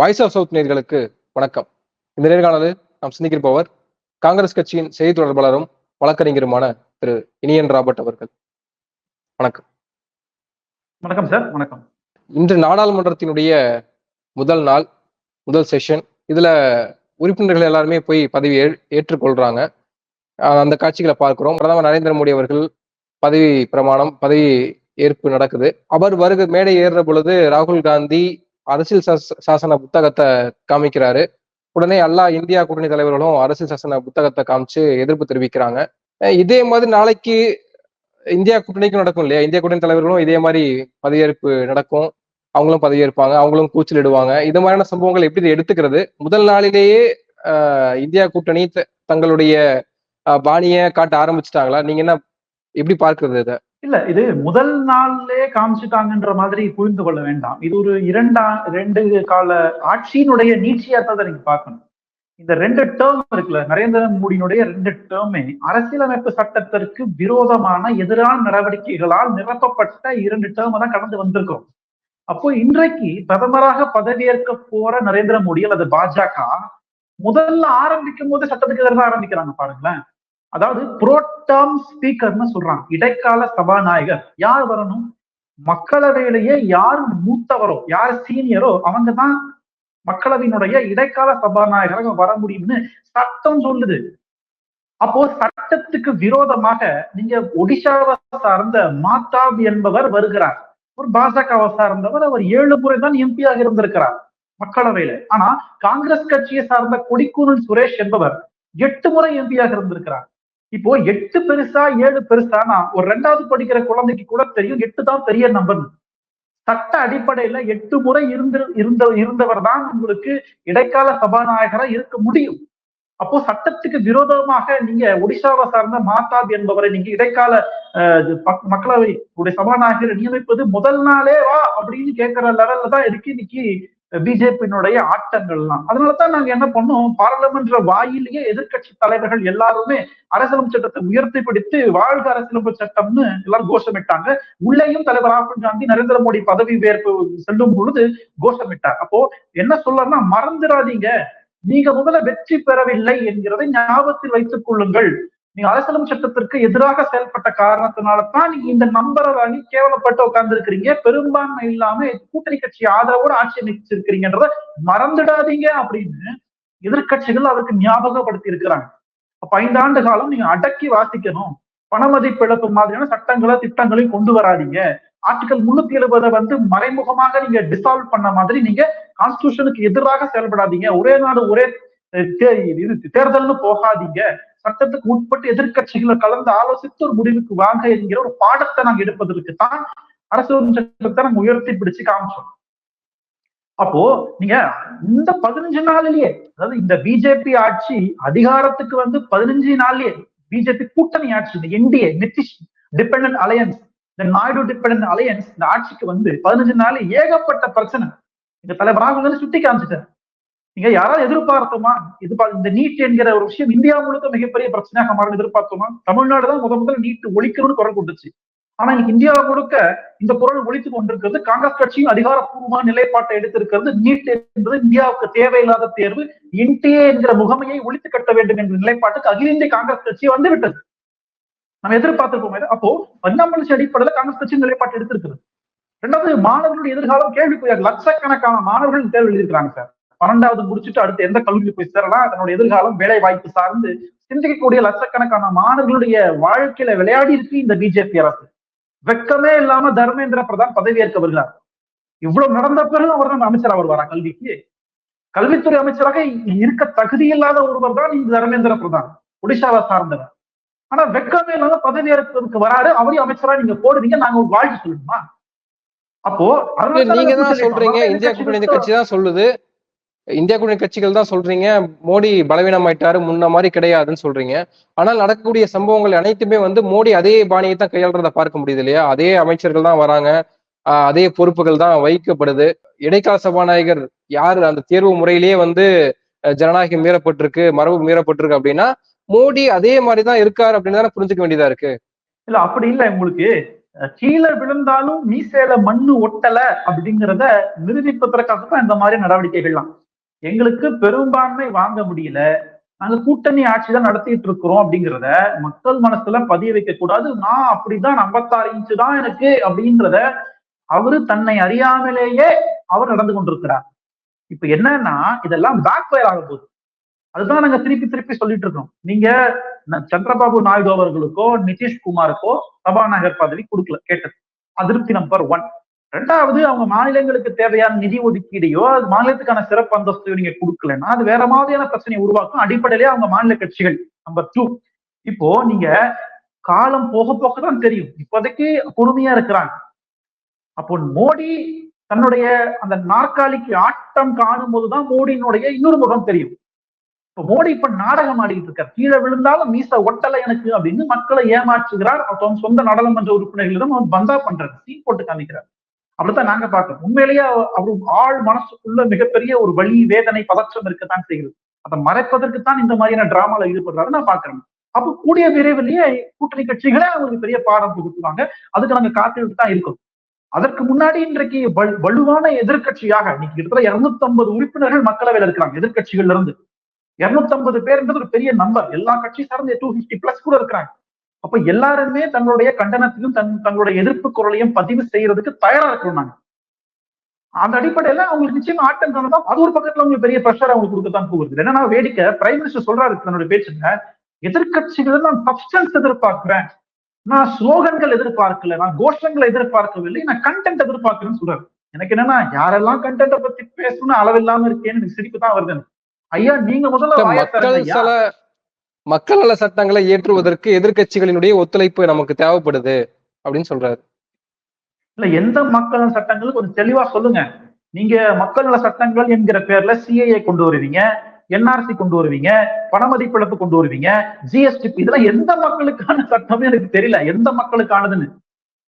Voice of south நேர்களுக்கு வணக்கம். இந்த நேர்காணலில் நாம் சிந்திக்கிருப்பவர் காங்கிரஸ் கட்சியின் செய்தி தொடர்பாளரும் வழக்கறிஞருமான திரு இனியன் ராபர்ட் அவர்கள். வணக்கம். வணக்கம் சார் வணக்கம். இன்று நாடாளுமன்றத்தினுடைய முதல் நாள் முதல் செஷன் இதுல உறுப்பினர்கள் எல்லாருமே போய் பதவி ஏ- ஏற்றுக்கொள்றாங்க. அந்த காட்சிகளை பார்க்கிறோம். பிரதமர் நரேந்திர மோடி அவர்கள் பதவி பிரமாணம் பதவி ஏற்பு நடக்குது. அவர் வருக மேடை ஏறுற பொழுது ராகுல் காந்தி அரசியல் சாசன புத்தகத்தை காமிக்கிறாரு. உடனே எல்லா இந்தியா கூட்டணி தலைவர்களும் அரசியல் சாசன புத்தகத்தை காமிச்சு எதிர்ப்பு தெரிவிக்கிறாங்க. இதே மாதிரி நாளைக்கு இந்தியா கூட்டணிக்கும் நடக்கும் இல்லையா? இந்தியா கூட்டணி தலைவர்களும் இதே மாதிரி பதவியேற்பு நடக்கும். அவங்களும் பதவியேற்பாங்க. அவங்களும் கூச்சலிடுவாங்க. இது மாதிரியான சம்பவங்கள் எப்படி எடுத்துக்கிறது? முதல் நாளிலேயே ஆஹ் இந்தியா கூட்டணி த- தங்களுடைய பாணியை காட்ட ஆரம்பிச்சிட்டாங்களா? நீங்க என்ன எப்படி பார்க்கறது இதை? இல்ல இது முதல் நாள்லே காமிச்சிட்டாங்கன்ற மாதிரி புரிந்து கொள்ள வேண்டாம். இது ஒரு இரண்டா ரெண்டு கால ஆட்சியினுடைய நீட்சியா தான் நீங்க பார்க்கணும். இந்த ரெண்டு டேர்ம் இருக்குல்ல நரேந்திர மோடியினுடைய ரெண்டு டேர்மே அரசியலமைப்பு சட்டத்திற்கு விரோதமான எதிரான நடவடிக்கைகளால் நிரப்பப்பட்ட இரண்டு டேர்ம் தான் கடந்து வந்திருக்கிறோம். அப்போ இன்றைக்கு பிரதமராக பதவியேற்க போற நரேந்திர மோடி அல்லது பாஜக முதல்ல ஆரம்பிக்கும் போது சட்டத்துக்கு எதிராக ஆரம்பிக்கிறாங்க பாருங்களேன். அதாவது புரோட்டாம் ஸ்பீக்கர்னு சொல்றாங்க. இடைக்கால சபாநாயகர். யார் வரணும்? மக்களவையிலேயே யார் மூத்தவரோ யார் சீனியரோ அவங்க தான் மக்களவையினுடைய இடைக்கால சபாநாயகராக வர முடியும்னு சட்டம் சொல்லுது. அப்போ சட்டத்துக்கு விரோதமாக நீங்க ஒடிசாவை சார்ந்த மாத்தாப் என்பவர் வருகிறார். ஒரு பாஜகவை சார்ந்தவர் அவர் ஏழு முறை தான் எம்பியாக இருந்திருக்கிறார் மக்களவையில. ஆனா காங்கிரஸ் கட்சியை சார்ந்த கொடிக்கூனல் சுரேஷ் என்பவர் எட்டு முறை எம்பியாக இருந்திருக்கிறார். இப்போ எட்டு பெருசா ஏழு பெருசானா ஒரு ரெண்டாவது படிக்கிற குழந்தைக்கு கூட தெரியும். எட்டு தான் பெரிய நம்பர் சட்ட அடிப்படையில எட்டு முறை இருந்து இருந்த இருந்தவர் தான் உங்களுக்கு இடைக்கால சபாநாயகரா இருக்க முடியும். அப்போ சட்டத்துக்கு விரோதமாக நீங்க ஒடிசாவை சார்ந்த மாதாப் என்பவரை நீங்க இடைக்கால அஹ், இது மக்களவை உடைய சபாநாயகரை நியமிப்பது முதல் நாளே வா அப்படின்னு கேட்கிற லெவல்ல தான் இருக்கு இன்னைக்கு பிஜேபியினுடைய ஆட்டங்கள்லாம். அதனாலதான் நாங்க என்ன பண்ணோம்? பாராளுமன்ற வாயிலேயே எதிர்க்கட்சி தலைவர்கள் எல்லாருமே அரசியலமைப்பு சட்டத்தை உயர்த்தி பிடித்து வாழ்க அரசியலமைப்பு சட்டம்னு எல்லாரும் கோஷமிட்டாங்க. உள்ளேயும் தலைவர் ராகுல் காந்தி நரேந்திர மோடி பதவி வேற்பு செல்லும் பொழுது கோஷமிட்டார். அப்போ என்ன சொல்லலாம் மறந்துடாதீங்க. நீங்க முதல்ல வெற்றி பெறவில்லை என்கிறதை ஞாபகத்தில் வைத்துக் கொள்ளுங்கள். நீங்க அரசியலமைப்பு சட்டத்திற்கு எதிராக செயல்பட்ட காரணத்தினால தான் நீங்க இந்த நம்பரை வாங்கி கேவலப்பட்டு உட்கார்ந்து இருக்கிறீங்க பெரும்பான்மை இல்லாம கூட்டணி கட்சி ஆதரவோடு ஆட்சி அமைச்சிருக்கிறீங்கன்றத மறந்துடாதீங்க அப்படின்னு எதிர்க்கட்சிகள் அதற்கு ஞாபகப்படுத்தி இருக்கிறாங்க. அப்ப ஐந்தாண்டு காலம் நீங்க அடக்கி வாசிக்கணும். பணமதிப்பிழப்பு மாதிரியான சட்டங்களை திட்டங்களையும் கொண்டு வராதீங்க. ஆர்டிகல் முன்னூத்தி எழுபதை வந்து மறைமுகமாக நீங்க டிசால்வ் பண்ண மாதிரி நீங்க கான்ஸ்டியூஷனுக்கு எதிராக செயல்படாதீங்க. ஒரே நாடு ஒரே தே- இது தேர்தல்னு போகாதீங்க. சட்டத்துக்கு உட்பட்டு எதிர்கட்சிகளை கலந்து ஆலோசித்து ஒரு முடிவுக்கு வாங்க என்கிற ஒரு பாடத்தை நாங்க எடுப்பதற்கு தான் அரசு சட்டத்தை நாங்க உயர்த்தி பிடிச்சு காமிச்சோம். அப்போ நீங்க இந்த பதினஞ்சு நாளிலேயே அதாவது இந்த பிஜேபி ஆட்சி அதிகாரத்துக்கு வந்து பதினஞ்சு நாள்லயே பிஜேபி கூட்டணி ஆட்சி இந்த என்டிஏ நிதிஷ் டிபெண்டன்ட் அலையன்ஸ் இந்த நாயுடு டிபெண்டன்ட் அலையன்ஸ் இந்த ஆட்சிக்கு வந்து பதினஞ்சு நாள் ஏகப்பட்ட பிரச்சனை. இந்த தலைவர் ராகுல் சுத்தி சுட்டி காமிச்சிட்டார் நீங்க யாராவது எதிர்பார்த்தோமா? இது பா- இந்த நீட் என்கிற ஒரு விஷயம் இந்தியா முழுக்க மிகப்பெரிய பிரச்சனையாக மாறும் எதிர்பார்த்தோமா? தமிழ்நாடு தான் முத முதல் நீட் ஒழிக்கணும்னு குரல் கொடுத்துச்சு. ஆனா இன்னைக்கு இந்தியா முழுக்க இந்த குரல் ஒழித்து கொண்டிருக்கிறது காங்கிரஸ் கட்சியும் அதிகாரப்பூர்வமான நிலைப்பாட்டை எடுத்திருக்கிறது. நீட் என்பது இந்தியாவுக்கு தேவையில்லாத தேர்வு. என்டிஏ என்கிற முகமையை ஒழித்து கட்ட வேண்டும் என்ற நிலைப்பாட்டுக்கு அகில இந்திய காங்கிரஸ் கட்சி வந்து விட்டது. நம்ம எதிர்பார்த்திருப்போம் அப்போ பன்னாமலிசி அடிப்படையில் காங்கிரஸ் கட்சி நிலைப்பாட்டு எடுத்திருக்கிறது. ரெண்டாவது மாணவர்களுடைய எதிர்காலம் கேள்விக்குரிய லட்சக்கணக்கான மாணவர்கள் தேர்வு எழுதியிருக்கிறாங்க சார். பன்னெண்டாவது முடிச்சுட்டு அடுத்து எந்த கல்லூரியில் போய் சேரலாம் அதனுடைய எதிர்காலம் வேலை வாய்ப்பு சார்ந்து சிந்திக்கக்கூடிய லட்சக்கணக்கான மாணவர்களுடைய வாழ்க்கையில விளையாடி இருக்கு இந்த பிஜேபி அரசு. வெக்கமே இல்லாம தர்மேந்திர பிரதான் பதவியேற்க வருகிறார். இவ்வளவு நடந்த பிறகு அவர் நம்ம அமைச்சரா வருவாரா கல்விக்கு? கல்வித்துறை அமைச்சராக இருக்க தகுதியில்லாத ஒருவர் தான் இந்த தர்மேந்திர பிரதான் ஒடிஷாவை சார்ந்தவர். ஆனா வெக்கமே இல்லாம பதவியேற்பதற்கு வராரு அவரையும் அமைச்சரா நீங்க போடுவீங்க நாங்க ஒரு வாழ்க்கை சொல்லணுமா? அப்போ நீங்க தான் சொல்றீங்க இந்தியா கூட்டணி கட்சி தான் சொல்லுது. இந்தியா கூட்டணி கட்சிகள் தான் சொல்றீங்க. மோடி பலவீனமாயிட்டாரு முன்ன மாதிரி கிடையாதுன்னு சொல்றீங்க. ஆனால் நடக்கக்கூடிய சம்பவங்கள் அனைத்துமே வந்து மோடி அதே பாணியை தான் கையாளுறத பார்க்க முடியுது இல்லையா? அதே அமைச்சர்கள் தான் வராங்க. அதே பொறுப்புகள் தான் வகிக்கப்படுது. இடைக்கால சபாநாயகர் யாரு? அந்த தேர்வு முறையிலேயே வந்து ஜனநாயகம் மீறப்பட்டிருக்கு மரபு மீறப்பட்டிருக்கு அப்படின்னா மோடி அதே மாதிரி தான் இருக்காரு அப்படின்னு தானே புரிஞ்சுக்க வேண்டியதா இருக்கு? இல்ல அப்படி இல்ல உங்களுக்கு. கீழே விழுந்தாலும் மீசையில மண்ணு ஒட்டல அப்படிங்கிறத நிரூபிப்பதற்காக தான் இந்த மாதிரி நடவடிக்கைகள்லாம். எங்களுக்கு பெரும்பான்மை வாங்க முடியல. நாங்க கூட்டணி ஆட்சி தான் நடத்திட்டு இருக்கிறோம் அப்படிங்கிறத மக்கள் மனசுல பதிய வைக்க கூடாது. நான் அப்படிதான் 56 இன்ச்சு தான் எனக்கு அப்படிங்கிறத அவரு தன்னை அறியாமலேயே அவர் நடந்து கொண்டிருக்கிறார். இப்ப என்னன்னா இதெல்லாம் பேக் ஃபயர் ஆக போகுது. அதுதான் நாங்க திருப்பி திருப்பி சொல்லிட்டு இருக்கோம். நீங்க சந்திரபாபு நாயுடு அவர்களுக்கோ நிதிஷ்குமாருக்கோ சபாநாயகர் பதவி கொடுக்கல கேட்டது. அதிருப்தி நம்பர் ஒன் ரெண்டாவது அவங்க மாநிலங்களுக்கு தேவையான நிதி ஒதுக்கீடையோ அது மாநிலத்துக்கான சிறப்பு அந்தஸ்தையோ நீங்க கொடுக்கலன்னா அது வேற மாதிரியான பிரச்சனையை உருவாக்கும். அடிப்படையிலே அவங்க மாநில கட்சிகள் நம்பர் டூ இப்போ நீங்க காலம் போக போக தான் தெரியும். இப்போதைக்கு பொறுமையா இருக்கிறாங்க. அப்போ மோடி தன்னுடைய அந்த நாற்காலிக்கு ஆட்டம் காணும் போதுதான் மோடியினுடைய இன்னொரு முகம் தெரியும். இப்ப மோடி இப்ப நாடகம் ஆடிட்டு இருக்கார். கீழே விழுந்தாலும் மீச ஒட்டலை எனக்கு அப்படின்னு மக்களை ஏமாற்றுகிறார். அப்ப சொந்த நாடாளுமன்ற உறுப்பினர்களிடம் அவர் பந்தா பண்றாரு சீன் போட்டு காமிக்கிறார். அப்படித்தான் நாங்க பார்க்கிறோம் உண்மையிலேயே அவர் ஆள் மனசுக்குள்ள மிகப்பெரிய ஒரு வழி வேதனை பதற்றம் இருக்கத்தான் செய்கிறது. அதை மறைப்பதற்குத்தான் இந்த மாதிரியான டிராமால ஈடுபடுறாரு நான் பாக்குறேன் அப்ப கூடிய விரைவிலேயே கூட்டணி கட்சிகளே அவங்களுக்கு பெரிய பாடம் புகுத்துவாங்க. அதுக்கு நாங்க காத்துட்டு தான் இருக்கோம். அதற்கு முன்னாடி இன்றைக்கு வலு- வலுவான எதிர்க்கட்சியாக இன்னைக்கு கிட்டத்தட்ட இருநூத்தி ஐம்பது உறுப்பினர்கள் மக்களவையில் இருக்கிறாங்க எதிர்க்கட்சிகள்ல இருந்து. இருநூத்தி ஐம்பது பேர்ன்றது ஒரு பெரிய நம்பர் எல்லா கட்சி சார்ந்த டூ பிப்டி பிளஸ் கூட இருக்கிறாங்க. அப்ப எல்லாருமே தங்களுடைய கண்டனத்தையும் தன் தங்களுடைய எதிர்ப்பு குரலையும் பதிவு செய்யறதுக்கு தயாரா இருக்கிறோம் நாங்க. அந்த அடிப்படையில அவங்களுக்கு நிச்சயமா ஆட்டம் தான் அது ஒரு பக்கத்துல அவங்களுக்கு பெரிய ப்ரெஷர் அவங்களுக்கு கொடுக்கத்தான் போகுது. என்னன்னா வேடிக்கை பிரைம் மினிஸ்டர் சொல்றாரு தன்னுடைய பேச்சுல எதிர்க்கட்சிகள் நான் சப்ஸ்டன்ஸ் எதிர்பார்க்கிறேன். நான் ஸ்லோகன்கள் எதிர்பார்க்கல நான் கோஷங்களை எதிர்பார்க்கவில்லை நான் கண்டென்ட் எதிர்பார்க்கிறேன்னு சொல்றாரு. எனக்கு என்னன்னா யாரெல்லாம் கண்டென்ட்டை பத்தி பேசணும்னு அளவில்லாம இருக்கேன்னு சிரிப்பு தான் வருது. ஐயா நீங்க முதல்ல மக்கள் நல சட்டங்களை ஏற்றுவதற்கு எதிர்க்கட்சிகளினுடைய ஒத்துழைப்பு நமக்கு தேவைப்படுது அப்படின்னு சொல்றாரு. இல்ல எந்த மக்கள் நல சட்டங்கள் கொஞ்சம் தெளிவா சொல்லுங்க. நீங்க மக்கள் நல சட்டங்கள் என்கிற பேர்ல சிஏஏ கொண்டு வருவீங்க என்ஆர்சி கொண்டு வருவீங்க பணமதிப்பிழப்பு கொண்டு வருவீங்க ஜிஎஸ்டி இதெல்லாம் எந்த மக்களுக்கான சட்டமே எனக்கு தெரியல. எந்த மக்களுக்கானதுன்னு.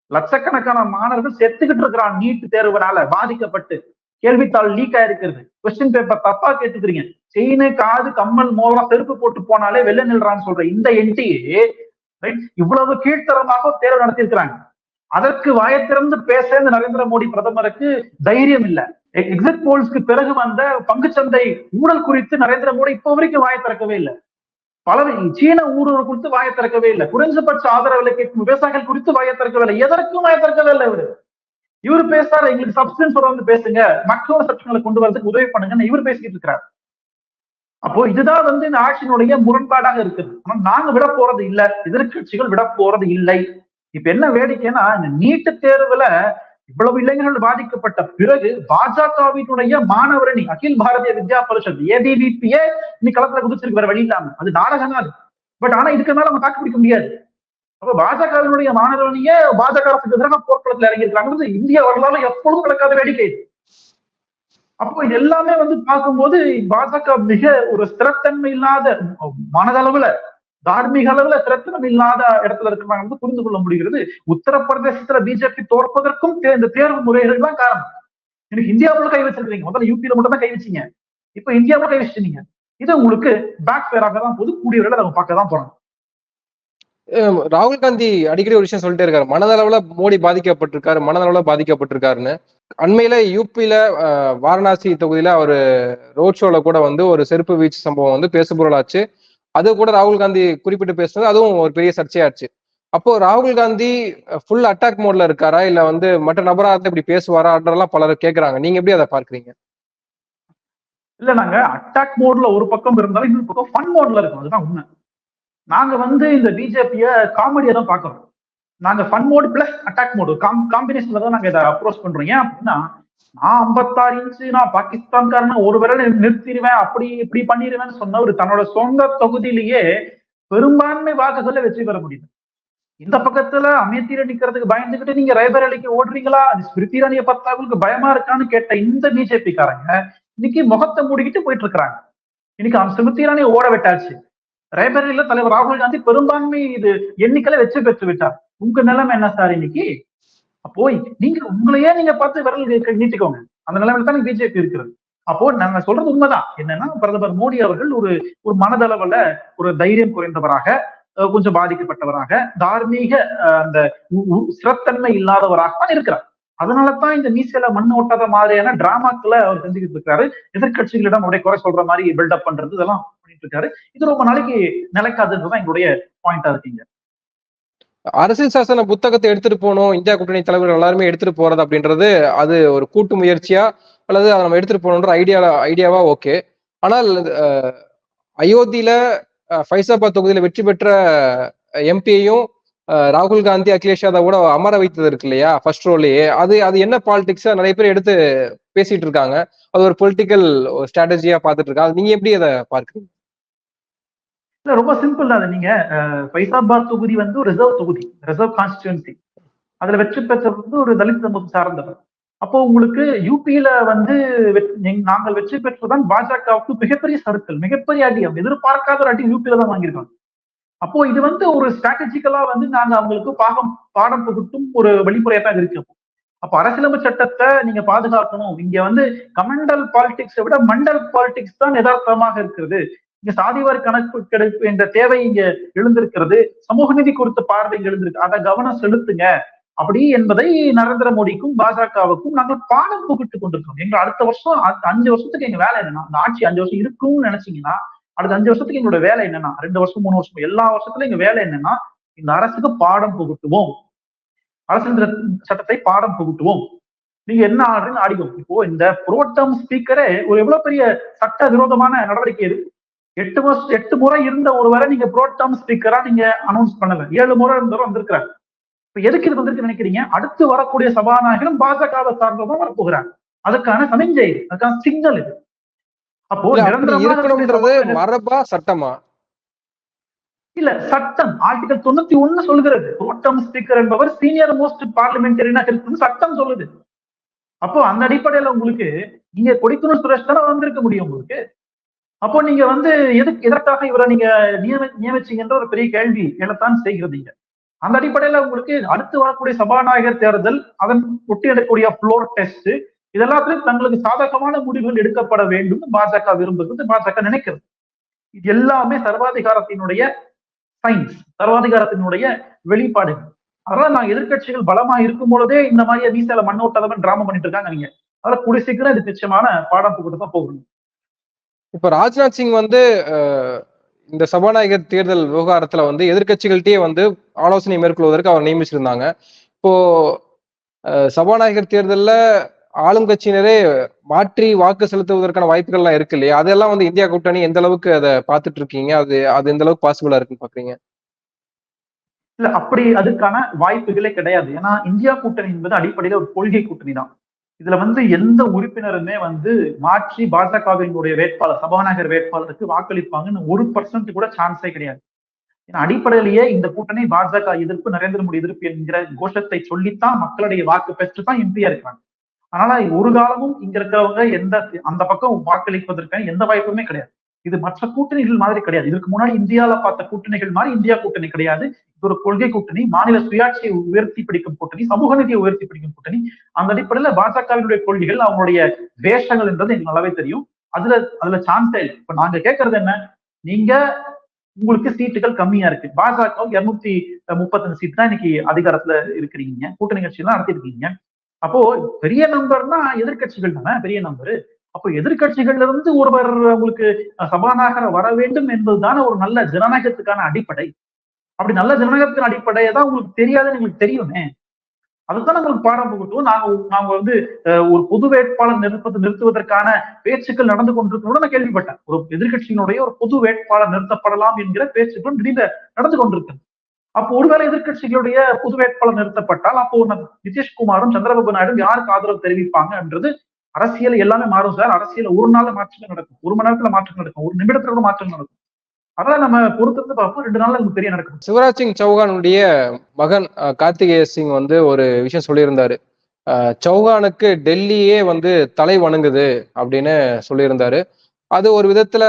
லட்சக்கணக்கான மாணவர்கள் செத்துக்கிட்டு இருக்கிறான் நீட் தேர்வுனால பாதிக்கப்பட்டு. கேள்வித்தாள் லீக் ஆயிருக்கிறது. கொஸ்டின் பேப்பர் தப்பா கேட்டுக்கிறீங்க. செயின் காது கம்மல் மோதிரம் செருப்பு போட்டு போனாலே வெளில நில்றான்னு சொல்ற இந்த என்டி இவ்வளவு கீழ்த்தரமாக தேர்வு நடத்தியிருக்கிறாங்க. அதற்கு வாயை திறந்து பேச இந்த நரேந்திர மோடி பிரதமருக்கு தைரியம் இல்ல. எக்ஸிட் போல்ஸ்க்கு பிறகு வந்த பங்குச்சந்தை ஊழல் குறித்து நரேந்திர மோடி இப்போ வரைக்கும் வாயை திறக்கவே இல்லை. பல சீன ஊழல் குறித்து வாயை திறக்கவே இல்லை. குறைஞ்சபட்ச ஆதரவு விலை கேட்கும் விவசாயிகள் குறித்து வாயை திறக்கவே இல்லை. எதற்கும் வாயை திறக்கவே இல்லை இவரு. இவர் பேசுறாரு எங்களுக்கு சப்ஸ்டன்ஸ் வந்து பேசுங்க. மக்களோட சட்டங்களை கொண்டு வரதுக்கு உதவி பண்ணுங்கன்னு இவர் பேசிட்டு இருக்கிறார். அப்போ இதுதான் வந்து இந்த ஆட்சியினுடைய முரண்பாடாக இருக்குது. ஆனா நாங்க விட போறது இல்ல. எதிர்க்கட்சிகள் விட போறது இல்லை. இப்ப என்ன வேடிக்கைன்னா இந்த நீட்டு தேர்வுல இவ்வளவு இளைஞர்கள் பாதிக்கப்பட்ட பிறகு பாஜகவினுடைய மாணவரணி அகில் பாரதிய வித்யா பரிஷத் ஏபிவிபியே இன்னைக்கு களத்துல குதிச்சிருக்கு வேற வழி இல்லாம. அது நாடகம் அது பட் ஆனா இதுக்கு மேல அவங்க தாக்கு பிடிக்க முடியாது. அப்ப பாஜகவினுடைய மாணவரணியே பாஜக அரசுக்கு எதிராக போர்க்களத்துல இறங்கியிருக்காங்க இந்திய வரலாறு எப்பொழுதும் கிடைக்காத வேடிக்கை. அப்போ இது எல்லாமே வந்து பார்க்கும்போது பாஜக மிக ஒரு ஸ்திரத்தன்மை இல்லாத மனதளவுல தார்மீக அளவுல ஸ்திரத்தன்மை இல்லாத இடத்துல இருக்கிறாங்க வந்து புரிந்து கொள்ள முடிகிறது. உத்தரப்பிரதேசத்துல பிஜேபி தோற்பதற்கும் இந்த தேர்வு முறைகள் தான் காரணம். எனக்கு இந்தியாவுல கை வச்சிருக்கீங்க முதல்ல யூபியில மட்டும் தான் கை வச்சீங்க. இப்ப இந்தியாவுல கை வச்சிருந்தீங்க இது உங்களுக்கு பேக் ஃபேராக தான் போது கூடிய விரைவில் அவங்க பார்க்க தான் போறாங்க ராகுல் காந்தி அடிக்கடி ஒரு விஷயம் சொல்லிட்டே இருக்காரு. மனதளவுல மோடி பாதிக்கப்பட்டிருக்காரு மனதளவுல பாதிக்கப்பட்டிருக்காருன்னு. அண்மையில யூபியில வாரணாசி தொகுதியில அவர் ரோட் ஷோல கூட வந்து ஒரு செருப்பு வீச்சு சம்பவம் வந்து பேசுபொருளாச்சு அது கூட ராகுல் காந்தி குறிப்பிட்டு பேசுனது அதுவும் ஒரு பெரிய சர்ச்சையாச்சு. அப்போ ராகுல் காந்தி ஃபுல் அட்டாக் மோட்ல இருக்காரா? இல்ல வந்து மற்ற நபராக இப்படி பேசுவாரான்றதெல்லாம் பலரும் கேக்குறாங்க. நீங்க எப்படி அதை பார்க்கறீங்க? இல்ல நாங்க அட்டாக் மோட்ல ஒரு பக்கம் இருந்தாலும் இன்னொரு பக்கம் ஃபன் மோட்ல இருக்கும். அதுதான் உண்மை. நாங்க வந்து இந்த பிஜேபிய காமெடியா தான் பாக்குறோம் நாங்க fun mode plus attack mode காம்பினேஷன்ல தான் நாங்க இதை அப்ரோச் பண்றோம். ஏன் அப்படின்னா நான் ஐம்பத்தாறு இன்ச்சு நான் பாகிஸ்தான்காரன ஒரு விரல் நிறுத்திடுவேன் அப்படி இப்படி பண்ணிடுவேன்னு சொன்னவர் தன்னோட சொந்த தொகுதியிலேயே பெரும்பான்மை வாக்குகளை வெற்றி பெற முடியுது இந்த பக்கத்துல அமேத்தியில நிக்கிறதுக்கு பயந்துகிட்டு நீங்க ரைபர் ஓடுறீங்களா? அது ஸ்மிருதி ராணிய பார்த்தா உங்களுக்கு பயமா இருக்கான்னு கேட்ட இந்த பிஜேபி காரங்க இன்னைக்கு முகத்தை மூடிக்கிட்டு போயிட்டு இருக்கிறாங்க. இன்னைக்கு அவன் ஸ்மிருதி ராணியை ஓட விட்டாச்சு. ரைபரேலியில தலைவர் ராகுல் காந்தி பெரும்பான்மை இது எண்ணிக்கையில வெற்றி பெற்று விட்டார். உங்க நிலைமை என்ன சார் இன்னைக்கு? அப்போ நீங்க உங்களையே நீங்க பார்த்து விரல் நீட்டிக்கோங்க. அந்த நிலைமையில தான் பிஜேபி இருக்கிறது. அப்போ நாங்க சொல்றது உண்மைதான். என்னன்னா பிரதமர் மோடி அவர்கள் ஒரு ஒரு மனதளவுல ஒரு தைரியம் குறைந்தவராக அஹ், கொஞ்சம் பாதிக்கப்பட்டவராக தார்மீக அந்த உ- ஸ்திரத்தன்மை இல்லாதவராக தான் இருக்கிறார். அதனால தான் இந்த மீசையில மண் ஓட்டாத மாதிரியான டிராமாக்களை அவர் செஞ்சுக்கிட்டு இருக்காரு. எதிர்க்கட்சிகளிடம் அவருடைய குறை சொல்ற மாதிரி பில்டப் பண்றது இதெல்லாம் பண்ணிட்டு இருக்காரு. இது ரொம்ப நாளைக்கு நிலைக்காதுன்றதுதான் எங்களுடைய பாயிண்டா இருக்கீங்க. அரசியல் சாசன புத்தகத்தை எடுத்துட்டு போகணும். இந்தியா கூட்டணி தலைவர்கள் எல்லாருமே எடுத்துட்டு போறது அப்படின்றது அது ஒரு கூட்டு முயற்சியா அல்லது அதை நம்ம எடுத்துட்டு போகணுன்ற ஐடியா ஐடியாவா ஓகே ஆனால் அயோத்தியில ஃபைசாபாத் தொகுதியில வெற்றி பெற்ற எம்பியையும் ராகுல் காந்தி அகிலேஷ் யாதவ் கூட அமர வைத்தது இருக்கு இல்லையா? ஃபர்ஸ்ட் ரோலயே அது அது என்ன பாலிடிக்ஸா நிறைய பேர் எடுத்து பேசிட்டு இருக்காங்க. அது ஒரு பொலிட்டிக்கல் ஸ்ட்ராட்டஜியா பார்த்துட்டு இருக்காங்க அது நீங்க எப்படி அதை பார்க்குறீங்க? இல்ல ரொம்ப சிம்பிள் தான் நீங்க. பைசாபாத் ஃபைசாபாத் தொகுதி வந்து ஒரு ரிசர்வ் தொகுதி. ரிசர்வ் கான்ஸ்டிடுவன்சி அதுல வெற்றி பெற்றது வந்து ஒரு தலித் சமூகம் சார்ந்தவர். அப்போ உங்களுக்கு யூபியில வந்து வெற்றி- நாங்கள் வெற்றி பெற்றதுதான் பாஜகவுக்கு மிகப்பெரிய சருக்கள் மிகப்பெரிய அடி. எதிர்பார்க்காத ஒரு அடி யூபியில தான் வாங்கியிருக்காங்க. அப்போ இது வந்து ஒரு ஸ்ட்ராட்டஜிக்கலா வந்து நாங்க அவங்களுக்கு பாகம் பாடம் புகுட்டும் ஒரு வழிமுறையா தான் இருக்கு அப்போ. அரசியலமைப்பு சட்டத்தை நீங்க பாதுகாக்கணும். இங்க வந்து கமண்டல் பாலிடிக்ஸை விட மண்டல் பாலிடிக்ஸ் தான் யதார்த்தமாக இருக்கிறது. இங்க சாதிவாரி கணக்கு கிடைப்பு என்ற தேவை இங்க எழுந்திருக்கிறது. சமூக நிதி குறித்த பார்வை இங்க எழுந்திருக்கு. அதை கவனம் செலுத்துங்க. அப்படி என்பதை நரேந்திர மோடிக்கும் பாஜகவுக்கும் நாங்கள் பாடம் புகிட்டு கொண்டிருக்கோம் எங்க அடுத்த வருஷம் அஞ்சு வருஷத்துக்கு எங்க வேலை என்னன்னா அந்த ஆட்சி அஞ்சு வருஷம் இருக்கும்னு நினைச்சீங்கன்னா அடுத்த அஞ்சு வருஷத்துக்கு எங்களோட வேலை என்னன்னா ரெண்டு வருஷம் மூணு வருஷம் எல்லா வருஷத்துலயும் எங்க வேலை என்னன்னா இந்த அரசுக்கு பாடம் புகுட்டுவோம். அரசியல் சட்டத்தை பாடம் புகுட்டுவோம். நீங்க என்ன ஆடுறீங்க ஆடிக்கும் இப்போ இந்த புரோட்டம் ஸ்பீக்கரே ஒரு எவ்வளவு பெரிய சட்ட விரோதமான நடவடிக்கை இது? எட்டு வருஷம் எட்டு முறை இருந்த ஒருவரை நீங்க புரோட்டம் ஸ்பீக்கரா நீங்க அனௌன்ஸ் பண்ணல. ஏழு முறை இருந்தவரும் வந்திருக்கிறார். இப்ப எதுக்கு இது வந்திருக்கு நினைக்கிறீங்க? அடுத்து வரக்கூடிய சபாநாயகரும் பாஜகவை சார்ந்ததான் வரப்போகிறார். அதுக்கான சமிஞ்சை அதுக்கான சிக்னல் இது. அப்போ இருக்கணும்ன்றது மரபா சட்டமா? இல்ல சட்டம். ஆர்டிகல் தொண்ணூத்தி ஒண்ணு சொல்கிறது புரோட்டம் ஸ்பீக்கர் என்பவர் சீனியர் மோஸ்ட் பார்லிமெண்டரினா இருக்குன்னு சட்டம் சொல்லுது. அப்போ அந்த அடிப்படையில உங்களுக்கு நீங்க கொடிக்குணர் சுரேஷ் தானே வந்திருக்க முடியும் உங்களுக்கு? அப்போ நீங்க வந்து எதுக்கு எதற்காக இவரை நீங்க நியமி நியமிச்சீங்கன்ற ஒரு பெரிய கேள்வி எழத்தான் செய்கிறது இங்க? அந்த அடிப்படையில உங்களுக்கு அடுத்து வரக்கூடிய சபாநாயகர் தேர்தல் அதன் ஒட்டி எடுக்கக்கூடிய ஃப்ளோர் டெஸ்ட் இதெல்லாத்திலும் தங்களுக்கு சாதகமான முடிவுகள் எடுக்கப்பட வேண்டும் பாஜக விரும்புகிறது பாஜக நினைக்கிறது. இது எல்லாமே சர்வாதிகாரத்தினுடைய சயின்ஸ் சர்வாதிகாரத்தினுடைய வெளிப்பாடுகள். அதனால நான் எதிர்க்கட்சிகள் பலமா இருக்கும் பொழுதே இந்த மாதிரி வீசால மண்ணோட்டதவன் டிராமா பண்ணிட்டு இருக்காங்க நீங்க. அதனால கூடிய சீக்கிரம் இது நிச்சயமான பாடம் தான் போகணும். இப்ப ராஜ்நாத் சிங் வந்து இந்த சபாநாயகர் தேர்தல் விவகாரத்துல வந்து எதிர்க்கட்சிகள்கிட்டயே வந்து ஆலோசனை மேற்கொள்வதற்கு அவர் நியமிச்சிருந்தாங்க. இப்போ சபாநாயகர் தேர்தல்ல ஆளுங்கட்சியினரே மாற்றி வாக்கு செலுத்துவதற்கான வாய்ப்புகள்லாம் இருக்கு இல்லையா? அதெல்லாம் வந்து இந்தியா கூட்டணி எந்த அளவுக்கு அதை பார்த்துட்டு இருக்கீங்க அது அது எந்த அளவுக்கு பாசிபிளா இருக்குன்னு பாக்குறீங்க? இல்ல அப்படி அதுக்கான வாய்ப்புகளே கிடையாது. ஏன்னா இந்தியா கூட்டணி என்பது அடிப்படையில ஒரு கொள்கை கூட்டணி தான். இதுல வந்து எந்த உறுப்பினருமே வந்து மாற்றி பாஜகவினுடைய வேட்பாளர் சபாநாயகர் வேட்பாளருக்கு வாக்களிப்பாங்கன்னு ஒரு பர்சன்ட் கூட சான்ஸே கிடையாது. ஏன்னா அடிப்படையிலேயே இந்த கூட்டணி பாஜக எதிர்ப்பு நரேந்திர மோடி எதிர்ப்பு என்கிற கோஷத்தை சொல்லித்தான் மக்களுடைய வாக்கு பெற்று தான் எம்பியா இருக்கிறாங்க. ஆனா ஒரு காலமும் இங்க இருக்கிறவங்க எந்த அந்த பக்கம் வாக்களிப்பதற்கான எந்த வாய்ப்புமே கிடையாது. இது மற்ற கூட்டணிகள் மாதிரி கிடையாது. இதுக்கு முன்னாடி இந்தியாவில பார்த்த கூட்டணிகள் மாதிரி இந்தியா கூட்டணி கிடையாது. இது ஒரு கொள்கை கூட்டணி மாநில சுயாட்சியை உயர்த்தி பிடிக்கும் கூட்டணி சமூக நீதியை உயர்த்தி பிடிக்கும் கூட்டணி. அந்த அடிப்படையில பாஜகவினுடைய கொள்கைகள் அவங்களுடைய வேஷங்கள் என்றது எங்களுக்கு நல்லாவே தெரியும். அதுல அதுல சான்ஸே இல்லை இப்ப நாங்க கேட்கறது என்ன? நீங்க உங்களுக்கு சீட்டுகள் கம்மியா இருக்கு. பாஜக இருநூத்தி முப்பத்தஞ்சு சீட் தான் இன்னைக்கு அதிகாரத்துல இருக்கிறீங்க. கூட்டணி கட்சி எல்லாம் நடத்திருக்கீங்க அப்போ பெரிய நம்பர்னா எதிர்க்கட்சிகள் தானே பெரிய நம்பர் அப்போ எதிர்க்கட்சிகள்ல இருந்து ஒருவர் உங்களுக்கு சபாநாயகர் வர வேண்டும் என்பதுதானே ஒரு நல்ல ஜனநாயகத்துக்கான அடிப்படை. அப்படி நல்ல ஜனநாயகத்தின் அடிப்படையை தான் உங்களுக்கு தெரியாதுன்னு எங்களுக்கு தெரியுமே. அதுதான் நம்மளுக்கு பாடம் புகட்டும். நாங்க நாங்க வந்து அஹ், ஒரு பொது வேட்பாளர் நிறுத்த நிறுத்துவதற்கான பேச்சுக்கள் நடந்து கொண்டிருக்கிறோட நான் கேள்விப்பட்டேன். ஒரு எதிர்கட்சியினுடைய ஒரு பொது வேட்பாளர் நிறுத்தப்படலாம் என்கிற பேச்சுக்கள் திடீர்ல நடந்து கொண்டிருக்கு அப்போ ஒருவேளை எதிர்க்கட்சிகளுடைய பொது வேட்பாளர் நிறுத்தப்பட்டால் அப்போ நிதிஷ்குமாரும் சந்திரபாபு நாயுடும் யாருக்கு ஆதரவு தெரிவிப்பாங்கன்றது அரசியல் எல்லாமே மாறும் சார். அரசியல் ஒரு நாள்ல மாற்றங்கள் நடக்கும். ஒரு மணி நேரத்துல மாற்றம் நடக்கும். ஒரு நிமிடத்துல கூட மாற்றம் நடக்கும். அதெல்லாம் நம்ம பொறுத்திருந்து பார்ப்போம். ரெண்டு நாள்ல நமக்கு நடக்கும். சிவராஜ் சிங் சௌகானுடைய மகன் கார்த்திகேய சிங் வந்து ஒரு விஷயம் சொல்லியிருந்தாரு. சௌகானுக்கு டெல்லியே வந்து தலை வணங்குது அப்படின்னு சொல்லியிருந்தாரு. அது ஒரு விதத்துல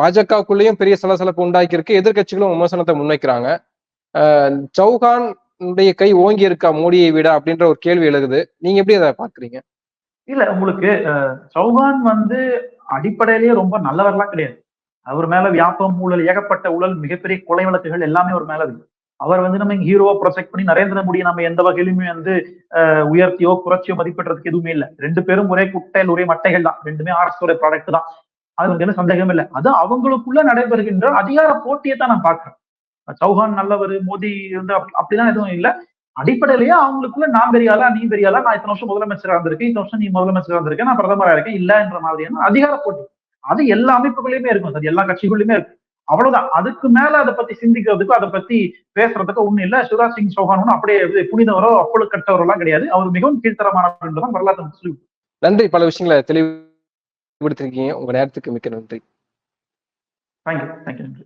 பாஜகவுக்குள்ளேயும் பெரிய சலசலப்பு உண்டாக்கியிருக்கு. எதிர்க்கட்சிகளும் விமர்சனத்தை முன்வைக்கிறாங்க. அஹ், உடைய கை ஓங்கி இருக்கா மோடியை விட அப்படின்ற ஒரு கேள்வி எழுகுது. நீங்க எப்படி அதை பாக்குறீங்க இல்ல உங்களுக்கு சௌஹான் சௌகான் வந்து அடிப்படையிலேயே ரொம்ப நல்லவர்லாம் கிடையாது. அவர் மேல வியாபம் ஊழல் ஏகப்பட்ட ஊழல் மிகப்பெரிய கொலை வழக்குகள் எல்லாமே அவர் மேல இருக்கு. அவர் வந்து நம்ம ஹீரோவா ப்ரொஜெக்ட் பண்ணி நரேந்திர மோடியை நம்ம எந்த வகையிலுமே வந்து உயர்த்தியோ குறைச்சியோ மதிப்பிடுறதுக்கு எதுவுமே இல்லை. ரெண்டு பேரும் ஒரே குட்டையில் ஒரே மட்டைகள் தான். ரெண்டுமே ஆர்எஸ் ப்ராடக்ட் தான். அது வந்து என்ன சந்தேகம் இல்லை. அது அவங்களுக்குள்ள நடைபெறுகின்ற அதிகார போட்டியை தான் நான் பாக்குறேன் சௌஹான் நல்லவர் மோடி வந்து அப்ப- அப்படிலாம் எதுவும் இல்லை. அடிப்படையிலேயே அவங்களுக்குள்ள நான் பெரியாளா நீ பெரியாளா நான் இத்தனை வருஷம் முதலமைச்சரா இருந்திருக்கேன் இத்தனை வருஷம் நீ முதலமைச்சரா இருந்திருக்கேன் நான் பிரதமரா இருக்கேன் இல்ல என்ற மாதிரியான அதிகார போட்டி. அது எல்லா அமைப்புகளிலுமே இருக்கும் அது எல்லா கட்சிகளிலுமே இருக்கும். அவ்வளவுதான். அதுக்கு மேல அதை பத்தி சிந்திக்கிறதுக்கும் அதை பத்தி பேசுறதுக்கு ஒண்ணும் இல்ல. சிவராஜ் சிங் சௌஹான் ஒண்ணும் அப்படியே புனிதவரோ அப்பொழுது கட்டவரோ எல்லாம் கிடையாது. அவர் மிகவும் கீழ்த்தரமானவர் என்றுதான் வரலாற்று சொல்லி நன்றி. பல விஷயங்களை தெளிவுபடுத்திருக்கீங்க. உங்க நேரத்துக்கு மிக்க நன்றி. தேங்க்யூ தேங்க்யூ நன்றி